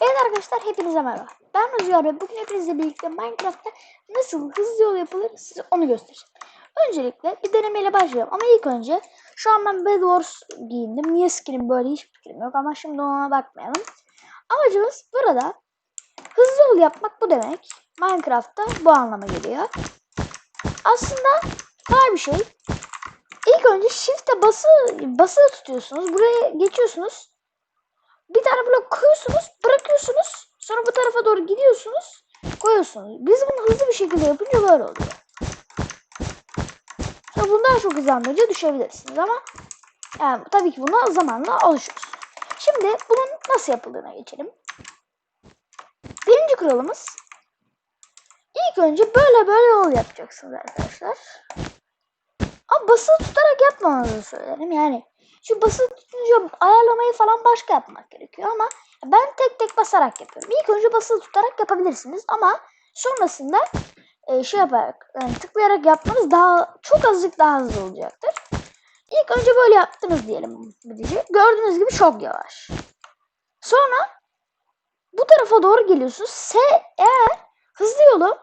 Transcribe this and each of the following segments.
Evet arkadaşlar hepinize merhaba. Ben Rüzgar ve bugün hepinizle birlikte Minecraft'ta nasıl hızlı yol yapılır size onu göstereceğim. Öncelikle bir denemeyle başlayalım ama ilk önce şu an ben Bed giyindim. Niye skinim böyle hiç fikrim yok ama şimdi ona bakmayalım. Amacımız burada hızlı yol yapmak bu demek. Minecraft'ta bu anlama geliyor. Aslında kolay bir şey. İlk önce shift'e bası basılı tutuyorsunuz. Buraya geçiyorsunuz. Bir tane blok koyuyorsunuz, bırakıyorsunuz. Sonra bu tarafa doğru gidiyorsunuz, koyuyorsunuz. Biz bunu hızlı bir şekilde yapınca böyle oluyor. Sonra bunu daha çok hızlandırınca düşebilirsiniz ama yani tabii ki buna zamanla alışıyoruz. Şimdi bunun nasıl yapıldığına geçelim. Birinci kuralımız ilk önce böyle böyle yol yapacaksınız arkadaşlar. Ama basılı tutarak yapmamanızı söylerim. Yani şu basılı tutunca ayarlamayı falan başka yapmak gerekiyor ama ben tek tek basarak yapıyorum. İlk önce basılı tutarak yapabilirsiniz ama sonrasında e, şey yaparak yani tıklayarak yapmanız daha çok azıcık daha hızlı olacaktır. İlk önce böyle yaptınız diyelim bidici. Gördüğünüz gibi çok yavaş. Sonra bu tarafa doğru geliyorsunuz. S eğer hızlı yolu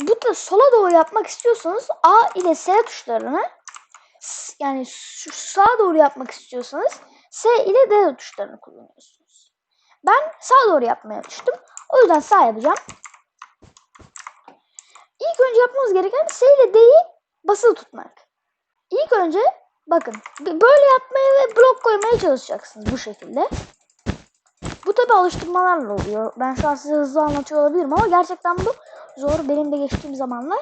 bu da sola doğru yapmak istiyorsanız A ile S tuşlarını yani sağa doğru yapmak istiyorsanız S ile D tuşlarını kullanıyorsunuz. Ben sağa doğru yapmaya alıştım. O yüzden sağ yapacağım. İlk önce yapmamız gereken S ile D'yi basılı tutmak. İlk önce bakın böyle yapmaya ve blok koymaya çalışacaksınız bu şekilde. Bu tabi alıştırmalarla oluyor. Ben şu an size hızlı anlatıyor olabilirim ama gerçekten bu zor. Benim de geçtiğim zamanlar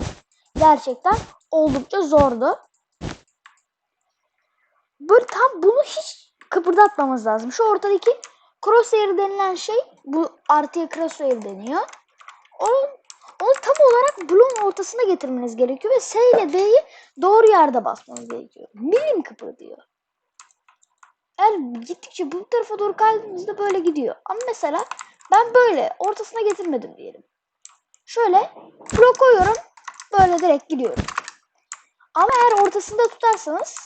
gerçekten oldukça zordu. Böyle tam bunu hiç kıpırdatmamız lazım. Şu ortadaki crosshair denilen şey bu artıya crosshair deniyor. Onu, onu tam olarak bloğun ortasına getirmeniz gerekiyor ve S ile D'yi doğru yerde basmanız gerekiyor. Milim kıpırdıyor. Eğer gittikçe bu tarafa doğru kaydığınızda böyle gidiyor. Ama mesela ben böyle ortasına getirmedim diyelim. Şöyle blok koyuyorum. Böyle direkt gidiyorum. Ama eğer ortasında tutarsanız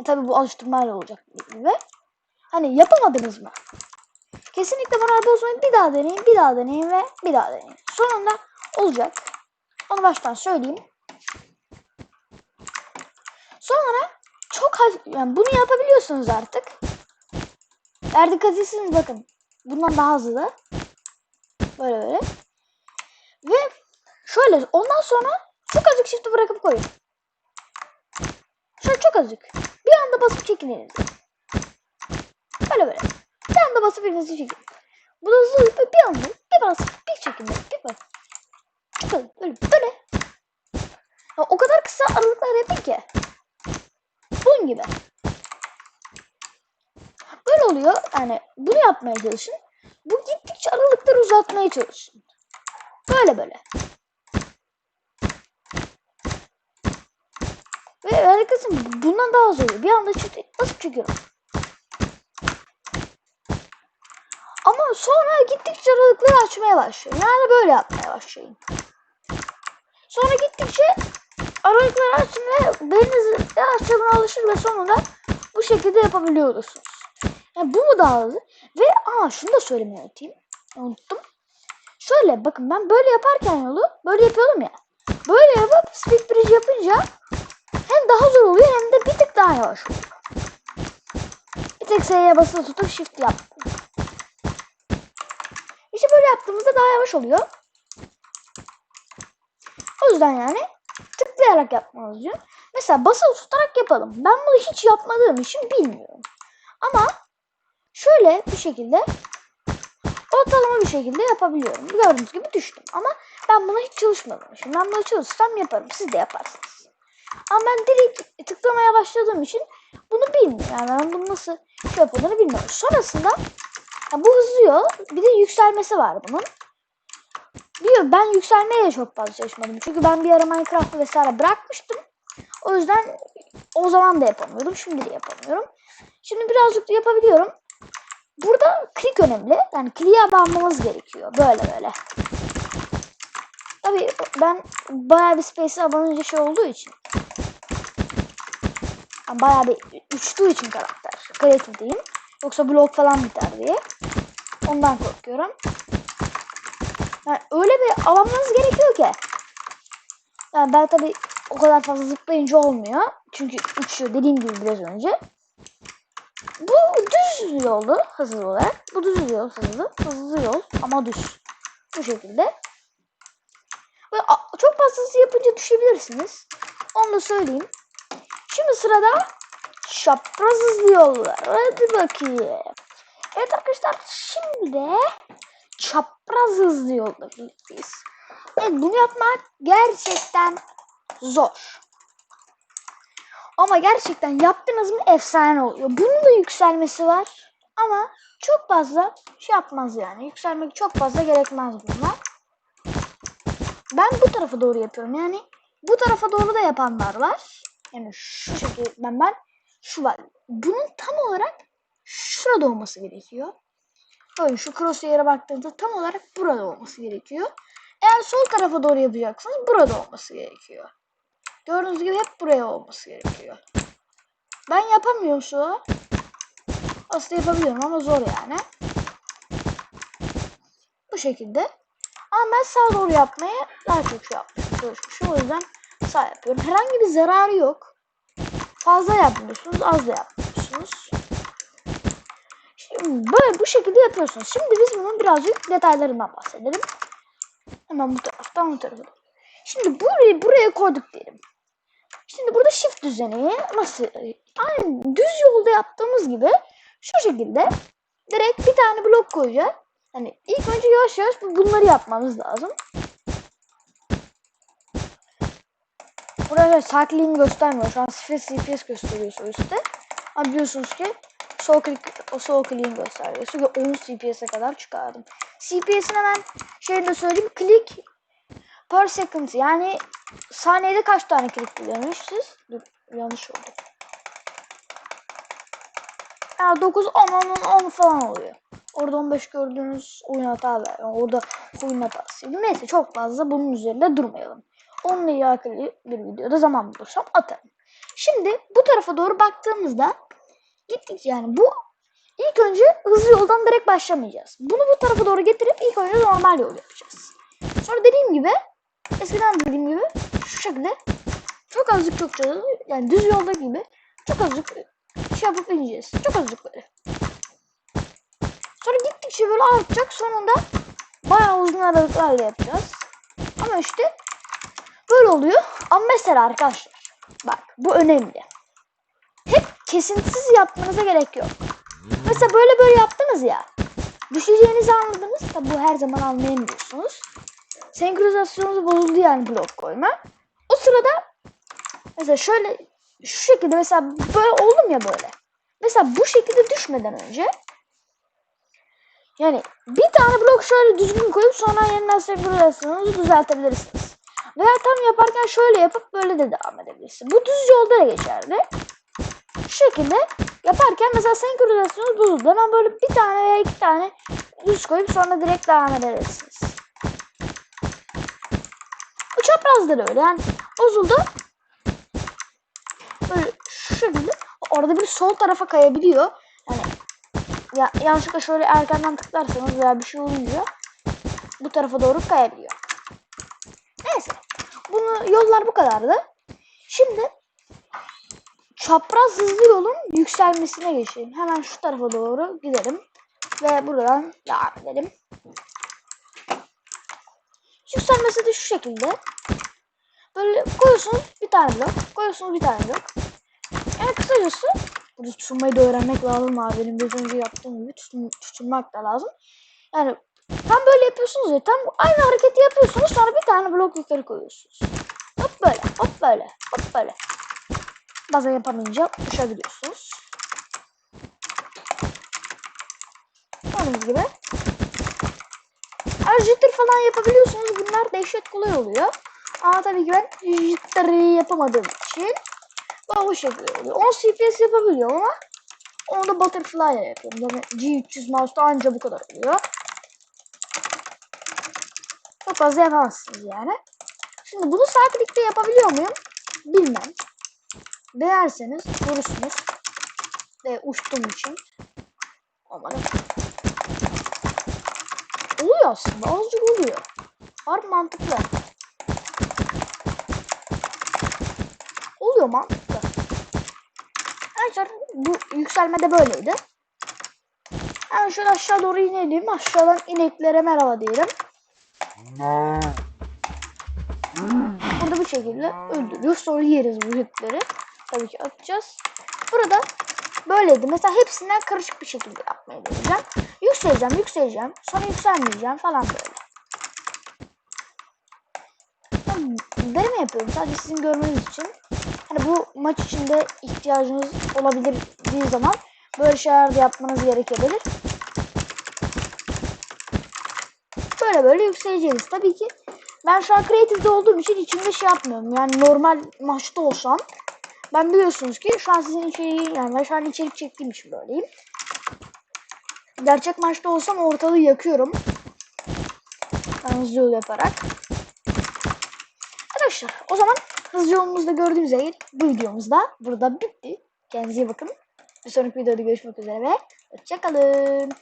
e, tabii bu alıştırmayla olacak gibi. Hani yapamadınız mı? Kesinlikle moral bozmayın. Bir daha deneyin, bir daha deneyin ve bir daha deneyin. Sonunda olacak. Onu baştan söyleyeyim. Sonra çok yani bunu yapabiliyorsunuz artık. Eğer dikkat bakın. Bundan daha hızlı. Böyle böyle. Ve şöyle ondan sonra çok azıcık shift'i bırakıp koyun. Şöyle çok azıcık. Bir anda basıp çekin elinizi. Böyle böyle. Bir anda basıp elinizi çekin. Bu da hızlı bir anda bir basıp bir çekin böyle. Bir bas. Çok hızlı. Böyle böyle. Ya o kadar kısa aralıklar yapın ki. Bunun gibi. Böyle oluyor. Yani bunu yapmaya çalışın. Bu gittikçe aralıkları uzatmaya çalışın. Böyle böyle. Ve harikasın bundan daha oluyor. Bir anda çift basıp çekiyorum. Ama sonra gittikçe aralıkları açmaya başlıyor. Yani böyle yapmaya başlayın. Sonra gittikçe aralıkları açın ve beliniz yavaşça buna alışır ve sonunda bu şekilde yapabiliyorsunuz. Yani bu mu daha hızlı? Ve aa şunu da söylemeyi unutayım. Unuttum. Şöyle bakın ben böyle yaparken yolu böyle yapıyordum ya. Böyle yapıp speed bridge yapınca hem daha zor oluyor hem de bir tek S'ye basılı tutup shift yaptım. İşte böyle yaptığımızda daha yavaş oluyor. O yüzden yani tıklayarak yapmamız diyor. Mesela basılı tutarak yapalım. Ben bunu hiç yapmadığım için bilmiyorum. Ama şöyle bir şekilde ortalama bir şekilde yapabiliyorum. Gördüğünüz gibi düştüm. Ama ben buna hiç çalışmadım. Şimdi ben buna çalışsam yaparım. Siz de yaparsınız. Ama ben direkt tıklamaya başladığım için bunu bilmiyorum. Yani ben bunu nasıl şey yapıldığını bilmiyorum. Sonrasında ya bu hızlı yol. Bir de yükselmesi var bunun. Biliyorum ben yükselmeye çok fazla çalışmadım. Çünkü ben bir ara Minecraft'ı vesaire bırakmıştım. O yüzden o zaman da yapamıyordum. Şimdi de yapamıyorum. Şimdi birazcık da yapabiliyorum. Burada klik önemli. Yani kliğe bağlamamız gerekiyor. Böyle böyle. Tabii ben bayağı bir space'e abanınca şey olduğu için. Yani bayağı bir uçtuğu için karakter. Kreatif diyeyim. Yoksa blok falan biter diye. Ondan korkuyorum. Yani öyle bir alamanız gerekiyor ki. Yani ben tabi o kadar fazla zıplayınca olmuyor. Çünkü uçuyor dediğim gibi biraz önce. Bu düz yoldu hızlı olarak. Bu düz yol hızlı. Hızlı yol ama düz. Bu şekilde. Ve çok fazlası yapınca düşebilirsiniz. Onu da söyleyeyim. Şimdi sırada çapraz hızlı yollar. Hadi bakayım. Evet arkadaşlar şimdi de çapraz hızlı. Evet bunu yapmak gerçekten zor. Ama gerçekten yaptınız mı efsane oluyor. Bunun da yükselmesi var. Ama çok fazla şey yapmaz yani. Yükselmek çok fazla gerekmez bunlar. Ben bu tarafa doğru yapıyorum. Yani bu tarafa doğru da yapanlar var. Yani şu şekilde ben ben şu var. Bunun tam olarak şurada olması gerekiyor. Böyle şu crosshair'e baktığınızda tam olarak burada olması gerekiyor. Eğer sol tarafa doğru yapacaksınız burada olması gerekiyor. Gördüğünüz gibi hep buraya olması gerekiyor. Ben yapamıyorum şu. Aslında yapabiliyorum ama zor yani. Bu şekilde. Ama ben sağa doğru yapmaya daha çok şey yapmaya çalışmışım. O yüzden sağ yapıyorum. Herhangi bir zararı yok. Fazla yapmıyorsunuz, az da yapmıyorsunuz. Şimdi böyle bu şekilde yapıyorsunuz. Şimdi biz bunun birazcık detaylarından bahsedelim. Hemen bu taraftan bu tarafa. Şimdi burayı buraya koyduk diyelim. Şimdi burada shift düzeni nasıl? Aynı düz yolda yaptığımız gibi şu şekilde direkt bir tane blok koyacağız. Hani ilk önce yavaş yavaş bu- bunları yapmamız lazım. Burada cycling göstermiyor. Şu an 0 CPS gösteriyor sol üstte. Ama biliyorsunuz ki sol click, o sol click'in gösteriyor. Çünkü 10 CPS'e kadar çıkardım. CPS'in hemen şeyini de söyleyeyim. Click per second yani saniyede kaç tane click kullanıyorsunuz? Dur yanlış oldu. Yani 9, 10, 10, 10 falan oluyor. Orada 15 gördüğünüz oyun hataları. Yani orada oyun hatasıydı. Neyse çok fazla bunun üzerinde durmayalım. Onunla alakalı bir videoda zaman bulursam atarım. Şimdi bu tarafa doğru baktığımızda gittik yani bu ilk önce hızlı yoldan direkt başlamayacağız. Bunu bu tarafa doğru getirip ilk önce normal yol yapacağız. Sonra dediğim gibi eskiden dediğim gibi şu şekilde çok azıcık çok yani düz yolda gibi çok azıcık şey yapıp ineceğiz. Çok azıcık böyle. Sonra gittikçe böyle artacak. Sonunda bayağı uzun aralıklarla yapacağız. Ama işte böyle oluyor. Ama mesela arkadaşlar bak bu önemli. Hep kesintisiz yapmanıza gerek yok. Mesela böyle böyle yaptınız ya. Düşeceğinizi anladınız. Tabi bu her zaman anlayamıyorsunuz. Senkronizasyonunuz bozuldu yani blok koyma. O sırada mesela şöyle şu şekilde mesela böyle oldum ya böyle. Mesela bu şekilde düşmeden önce yani bir tane blok şöyle düzgün koyup sonra yeniden senkronizasyonu düzeltebilirsiniz. Veya tam yaparken şöyle yapıp böyle de devam edebilirsiniz. Bu düz yolda da geçerli. Şu şekilde yaparken mesela senkronizasyonunuz bozuldu. Hemen böyle bir tane veya iki tane düz koyup sonra direkt devam edebilirsiniz. Bu çaprazda da öyle yani bozuldu. Böyle şu şekilde orada bir sol tarafa kayabiliyor. Yani ya, yanlışlıkla şöyle erkenden tıklarsanız veya bir şey olunca bu tarafa doğru kayabiliyor. Yollar bu kadardı. Şimdi çapraz hızlı yolun yükselmesine geçelim. Hemen şu tarafa doğru gidelim. Ve buradan devam edelim. Yükselmesi de şu şekilde. Böyle koyuyorsunuz bir tane blok. Koyuyorsunuz bir tane blok. Yani kısacası burada tutunmayı da öğrenmek lazım abi. Benim biraz önce yaptığım gibi tutun, tutunmak da lazım. Yani tam böyle yapıyorsunuz ya tam aynı hareketi yapıyorsunuz sonra bir tane blok yukarı koyuyorsunuz. Hop böyle hop böyle hop böyle. Bazen yapamayınca düşebiliyorsunuz. Gördüğünüz gibi. Jitter falan yapabiliyorsunuz bunlar dehşet kolay oluyor. Ama tabii ki ben jitter'i yapamadığım için bu bu şekilde oluyor. 10 CPS yapabiliyorum ama onu da butterfly ile yapıyorum. Yani G300 mouse'da anca bu kadar oluyor. Çok fazla yapamazsınız yani. Şimdi bunu sağ yapabiliyor muyum? Bilmem. Denerseniz görürsünüz. Ve uçtuğum için. Aman. oluyor aslında. Azıcık oluyor. Harbi mantıklı. Oluyor mantıklı. Arkadaşlar bu yükselme de böyleydi. Hemen şöyle aşağı doğru inelim. Aşağıdan ineklere merhaba diyelim. Burada bu şekilde öldürüyor. Sonra yeriz bu yükleri. Tabii ki atacağız. Burada böyleydi. Mesela hepsinden karışık bir şekilde yapmaya deneyeceğim. Yükseleceğim, yükseleceğim. Sonra yükselmeyeceğim falan böyle. Ben deneme yapıyorum sadece sizin görmeniz için. Hani bu maç içinde ihtiyacınız olabilir bir zaman böyle şeyler de yapmanız gerekebilir. Böyle böyle yükseleceğiz. Tabii ki ben şu an kreatifte olduğum için içimde şey yapmıyorum. Yani normal maçta olsam ben biliyorsunuz ki şu an sizin içeriği yani ben şu an içerik çektiğim için böyleyim. Gerçek maçta olsam ortalığı yakıyorum. Ben hızlı yol yaparak. Arkadaşlar o zaman hızlı yolumuzda gördüğünüz gibi bu videomuz da burada bitti. Kendinize iyi bakın. Bir sonraki videoda görüşmek üzere ve hoşçakalın.